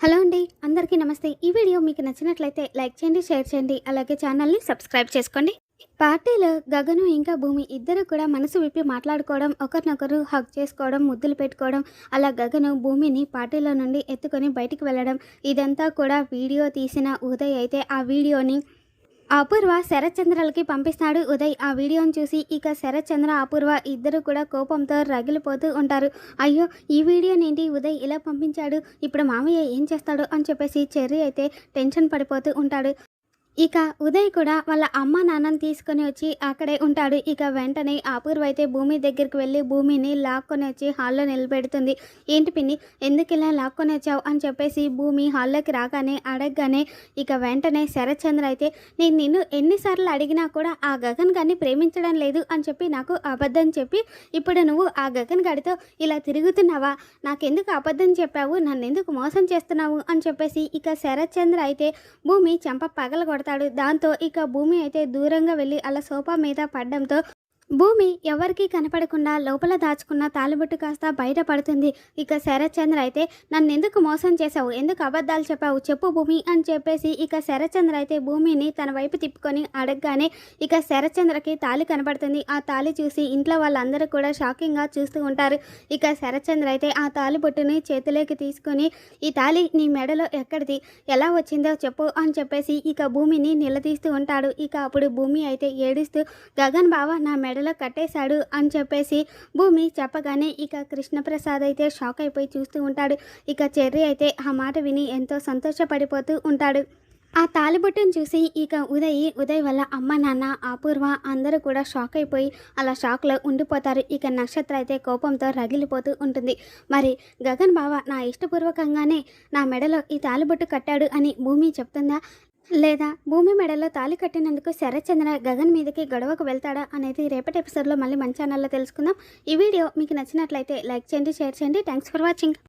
Hello అండి అందరికీ నమస్తే. ఈ వీడియో మీకు నచ్చినట్లయితే లైక్ చేయండి షేర్ చేయండి అలాగే ఛానల్ని సబ్స్క్రైబ్ చేసుకోండి. పార్టీలో గగను ఇంకా భూమి ఇద్దరు కూడా మనసు విప్పి మాట్లాడుకోవడం ఒకరినొకరు హక్ చేసుకోవడం ముద్దులు పెట్టుకోవడం అలా గగను భూమిని పార్టీలో నుండి ఎత్తుకొని బయటికి వెళ్ళడం ఇదంతా కూడా వీడియో తీసిన ఉదయ్ అయితే ఆ వీడియోని అపూర్వ శరత్చంద్రలకి పంపిస్తాడు ఉదయ్. ఆ వీడియోని చూసి ఇక శరత్చంద్ర అపూర్వ ఇద్దరు కూడా కోపంతో రగిలిపోతూ ఉంటారు. అయ్యో ఈ వీడియోనేంటి? ఉదయ్ ఇలా పంపించాడు. ఇప్పుడు మామయ్య ఏం చేస్తాడు అని చెప్పేసి చెర్రీ అయితే టెన్షన్ పడిపోతూ ఉంటాడు. ఇక ఉదయ్ కూడా వాళ్ళ అమ్మ నాన్నని తీసుకొని వచ్చి అక్కడే ఉంటాడు. ఇక వెంటనే అపూర్వ అయితే భూమి దగ్గరికి వెళ్ళి భూమిని లాక్కొని వచ్చి హాల్లో నిలబెడుతుంది. ఏంటి పిన్ని ఎందుకు ఇలా లాక్కొని వచ్చావు అని చెప్పేసి భూమి హాల్లోకి రాగానే అడగగానే ఇక వెంటనే శరత్చంద్ర అయితే నేను నిన్ను ఎన్నిసార్లు అడిగినా కూడా ఆ గగన్ గారిని ప్రేమించడం లేదు అని చెప్పి నాకు అబద్ధం చెప్పి ఇప్పుడు నువ్వు ఆ గగన్ గారితో ఇలా తిరుగుతున్నావా? నాకెందుకు అబద్ధం చెప్పావు? నన్ను ఎందుకు మోసం చేస్తున్నావు? అని చెప్పేసి ఇక శరత్చంద్ర అయితే భూమి చెంప పగల కొడతాడు దాంతో ఇక భూమి అయితే దూరంగా వెళ్ళి అలా సోఫా మీద పడడంతో భూమి ఎవరికీ కనపడకుండా లోపల దాచుకున్న తాలిబొట్టు కాస్త బయటపడుతుంది ఇక శరత్చంద్ర అయితే నన్ను ఎందుకు మోసం చేశావు? ఎందుకు అబద్ధాలు చెప్పావు? చెప్పు భూమి అని చెప్పేసి ఇక శరత్చంద్ర అయితే భూమిని తన వైపు తిప్పుకొని అడగగానే ఇక శరత్చంద్రకి తాలి కనపడుతుంది. ఆ తాలి చూసి ఇంట్లో వాళ్ళందరూ కూడా షాకింగ్గా చూస్తూ ఉంటారు. ఇక శరత్చంద్ర అయితే ఆ తాలిబొట్టుని చేతిలోకి తీసుకొని ఈ తాలి నీ మెడలో ఎక్కడిది? ఎలా వచ్చిందో చెప్పు అని చెప్పేసి ఇక భూమిని నిలదీస్తూ ఉంటాడు. ఇక అప్పుడు భూమి అయితే ఏడుస్తూ గగన్ బావ నా మెడ మెడలో కట్టేశాడు అని చెప్పేసి భూమి చెప్పగానే ఇక కృష్ణప్రసాద్ అయితే షాక్ అయిపోయి చూస్తూ ఉంటాడు. ఇక చెర్రీ అయితే ఆ మాట విని ఎంతో సంతోషపడిపోతూ ఉంటాడు. ఆ తాలిబొట్టును చూసి ఇక ఉదయ్ ఉదయ్ వల్ల అమ్మ నాన్న అపూర్వ అందరూ కూడా షాక్ అయిపోయి అలా షాక్లో ఉండిపోతారు. ఇక నక్షత్ర అయితే కోపంతో రగిలిపోతూ ఉంటుంది. మరి గగన్ బావ నా ఇష్టపూర్వకంగానే నా మెడలో ఈ తాలిబొట్టు కట్టాడు అని భూమి చెప్తుందా? లేదా భూమి మెడలో తాలి కట్టినందుకు శరత్చంద్ర గగన్ మీదకి గొడవకు వెళ్తాడా అనేది రేపటి ఎపిసోడ్లో మళ్ళీ మన ఛానల్లో తెలుసుకుందాం. ఈ వీడియో మీకు నచ్చినట్లయితే లైక్ చేయండి షేర్ చేయండి. Thanks for watching